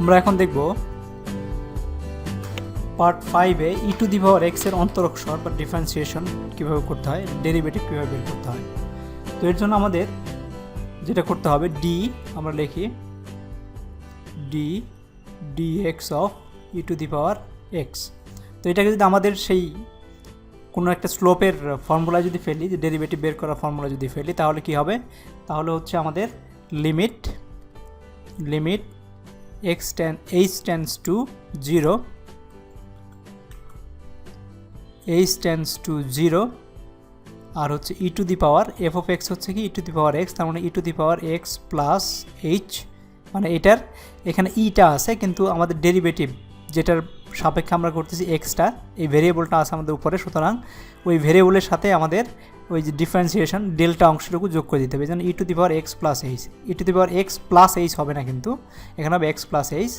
আমরা এখন দেখব পার্ট ফাইভে ই টু দি পাওয়ার এক্সের অন্তরক্ষর বা ডিফারেন্সিয়েশন কীভাবে করতে হয় ডেরিভেটিভ কীভাবে বের করতে হয়। তো এর জন্য আমাদের যেটা করতে হবে ডি আমরা লিখি D D X of E to the power X তো এটাকে যদি আমাদের সেই কোনো একটা স্লোপের ফর্মুলা যদি ফেলি, যে ডেরিভেটিভ বের করার ফর্মুলা যদি ফেলি, তাহলে কি হবে? তাহলে হচ্ছে আমাদের limit limit X tends H tends to zero H tends to zero আর হচ্ছে E to the power F of X হচ্ছে কি? E to the power X তার মানে E to the power X plus H মানে এটার এখানে ইটা আছে, কিন্তু আমাদের ডেরিভেটিভ যেটার সাপেক্ষে আমরা করতেছি এক্সটা এই ভেরিয়েবলটা আছে আমাদের উপরে, সুতরাং ওই ভেরিয়েবলের সাথে আমাদের ওই যে ডিফারেন্সিয়েশন ডেল্টা অংশটুকু যোগ করে দিতে হবে। যেন e to the power x plus h e to the power x plus h হবে না কিন্তু। এখানে হবে এক্স প্লাস এইচ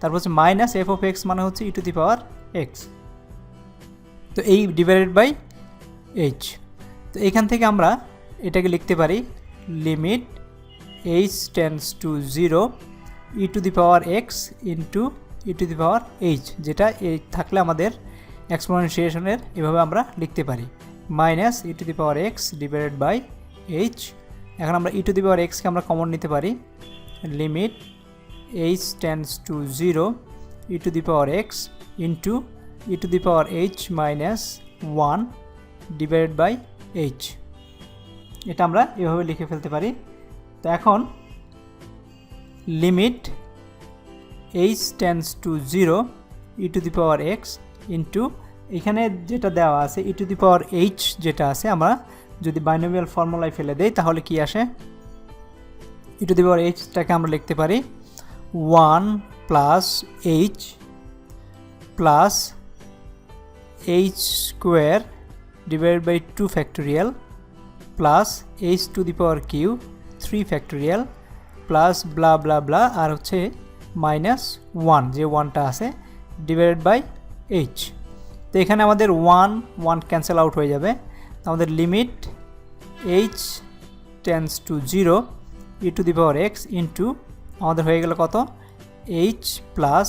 তারপর হচ্ছে মাইনাস এফ অফ এক্স মানে হচ্ছে ই টু দি পাওয়ার এক্স তো এই ডিভাইডেড বাই এইচ তো এখান থেকে আমরা এটাকে লিখতে পারি limit h tends to zero e to the power x into e to the power h যেটা এই থাকলে আমাদের এক্সপোনেন্সিয়েশনের এভাবে আমরা লিখতে পারি। Minus e to the power x divided by h এখন আমরা ই টু দি পাওয়ার এক্সকে আমরা কমন নিতে পারি। Limit h tends to zero e to the power x into e to the power h minus one divided by h এটা আমরা এভাবে লিখে ফেলতে পারি। তো এখন limit h tends to zero e to the power x into এখানে যেটা দেওয়া আছে ই টু দি পাওয়ার এইচ যেটা আছে, আমরা যদি বাইনোমিয়াল ফর্মুলায় ফেলে দেই, তাহলে কি আসে? ই টু দি পাওয়ার এইচটাকে আমরা লিখতে পারি one plus h plus h square divided by 2 factorial plus h to the power q 3 factorial plus blah blah blah আর হচ্ছে মাইনাস ওয়ান যে ওয়ানটা আছে ডিভাইডেড বাই এইচ তো এখানে আমাদের ওয়ান ওয়ান ক্যান্সেল আউট হয়ে যাবে। আমাদের limit h tends to zero e to the power x into আমাদের হয়ে গেল কত? H plus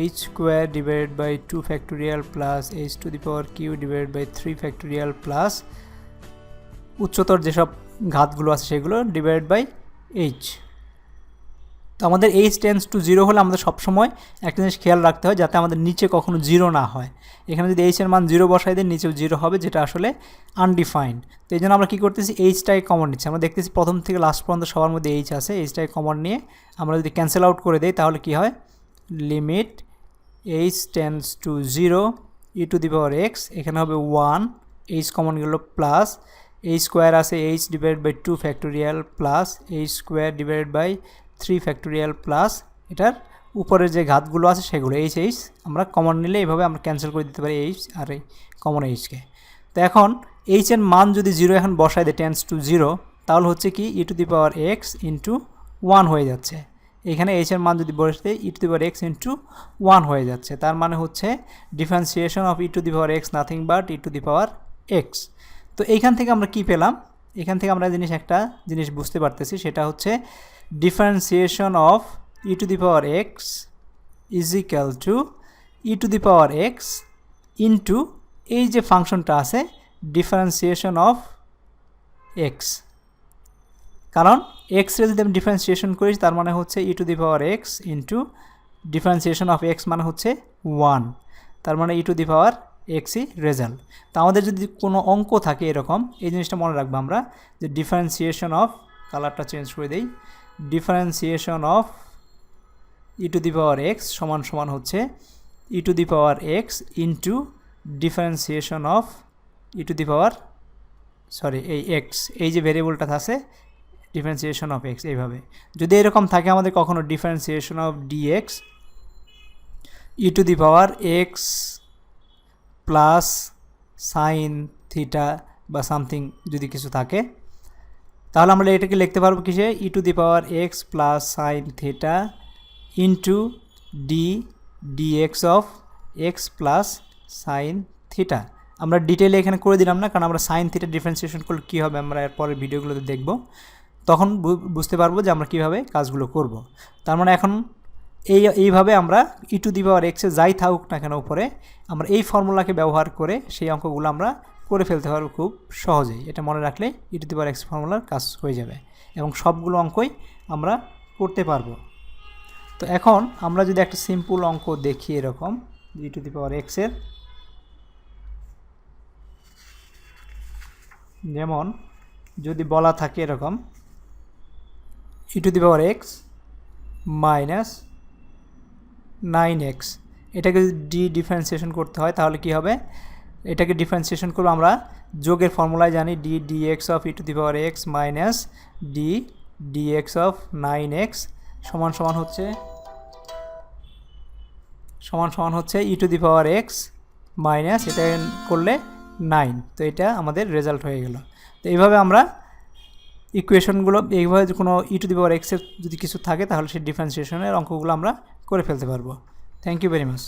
h square divided by two factorial plus h to the power q divided by three factorial plus উচ্চতর যেসব ঘাতগুলো আছে সেগুলো ডিভাইডেড বাই এইচ তো আমাদের এইচ টেন্স টু জিরো হলে আমাদের সবসময় একটা জিনিস খেয়াল রাখতে হয় যাতে আমাদের নিচে কখনো জিরো না হয়। এখানে যদি এইচের মান জিরো বসাই দিই নিচেও জিরো হবে, যেটা আসলে আনডিফাইন্ড তো এই জন্য আমরা কী করতেছি এইচটাই কমন নিচ্ছি। আমরা দেখতেছি প্রথম থেকে লাস্ট পর্যন্ত সবার মধ্যে এইচ আছে এইচটাকে কমন নিয়ে আমরা যদি ক্যান্সেল আউট করে দিই, তাহলে কী হয়? Limit h tends to zero e to the power x এখানে হবে ওয়ান এইচ কমন গেল প্লাস এইচ স্কোয়ার আছে h divide by two factorial plus h square divide by three factorial plus এটার উপরের যে ঘাতগুলো আছে সেগুলো এইচ এইচ আমরা কমন নিলে এইভাবে আমরা ক্যান্সেল করে দিতে পারি এইচ আর এই কমন এইচকে তো এখন এইচ এর মান যদি জিরো এখন বসায় দেয় টেন্স টু জিরো তাহলে হচ্ছে কি e to the power x into one হয়ে যাচ্ছে। এখানে এইচ এর মান যদি বসে দেয় e to the power x into one হয়ে যাচ্ছে, তার মানে হচ্ছে differentiation of e to the power x nothing but e to the power x তো এইখান থেকে আমরা কি পেলাম? এখান থেকে আমরা জিনিস একটা জিনিস বুঝতে পারতেছি, সেটা হচ্ছে differentiation of e to the power x is equal to e to the power x into এই যে ফাংশনটা আছে ডিফারেন্সিয়েশন অফ এক্স কারণ এক্সরে যদি আমি ডিফারেন্সিয়েশন করি, তার মানে হচ্ছে e to the power x into differentiation of x মানে হচ্ছে ওয়ান তার মানে ই টু দি পাওয়ার এক্সই রেজাল্ট তো আমাদের যদি কোনো অঙ্ক থাকে এরকম, এই জিনিসটা মনে রাখব আমরা যে ডিফারেন্সিয়েশন অফ কালারটা চেঞ্জ করে দেই। Differentiation of e to the power x সমান সমান হচ্ছে e to the power x into differentiation of e to the power sorry এই এক্স এই যে ভেরিয়েবলটা আছে ডিফারেন্সিয়েশন অফ এক্স এইভাবে। যদি এরকম থাকে আমাদের কখনো differentiation of dx e to the power x plus sine theta বা সামথিং যদি কিছু থাকে তাহলে আমরা এটাকে লিখতে পারব কিসে? E to the power x plus sine theta into d dx of x plus sine theta আমরা ডিটেলে এখানে করে দিলাম না, কারণ আমরা সাইন থিটা ডিফারেন্সিয়েশন করলে কী হবে আমরা এর পরের ভিডিওগুলোতে দেখব। তখন বুঝতে পারব যে আমরা কীভাবে কাজগুলো করব। তার মানে এখন এই, এইভাবে আমরা ই টু দি পাওয়ার এক্সে যাই থাকুক না কেন উপরে, আমরা এই ফর্মুলাকে ব্যবহার করে সেই অঙ্কগুলো আমরা করে ফেলতে পারব খুব সহজেই। এটা মনে রাখলে ই টু দি পাওয়ার এক্স ফর্মুলার কাজ হয়ে যাবে এবং সবগুলো অঙ্কই আমরা করতে পারব। তো এখন আমরা যদি একটা সিম্পল অঙ্ক দেখি এরকম ই টু দি পাওয়ার এক্সের যেমন যদি বলা থাকে এরকম e to the power x minus nine x এটাকে যদি ডি ডিফারেন্সিয়েশন করতে হয় তাহলে কি হবে? এটাকে ডিফারেন্সিয়েশন করব আমরা যোগের ফর্মুলায় জানি d d x of e to the power x minus d d x of nine x সমান সমান হচ্ছে, সমান সমান হচ্ছে e to the power x minus এটা করলে নাইন তো এটা আমাদের রেজাল্ট হয়ে গেল। তো এইভাবে আমরা ইকুয়েশনগুলো এইভাবে কোনো ই টু দি পাওয়ার এক্সের যদি কিছু থাকে তাহলে সেই ডিফারেন্সিয়েশনের অঙ্কগুলো আমরা করে ফেলতে পারব। Thank you very much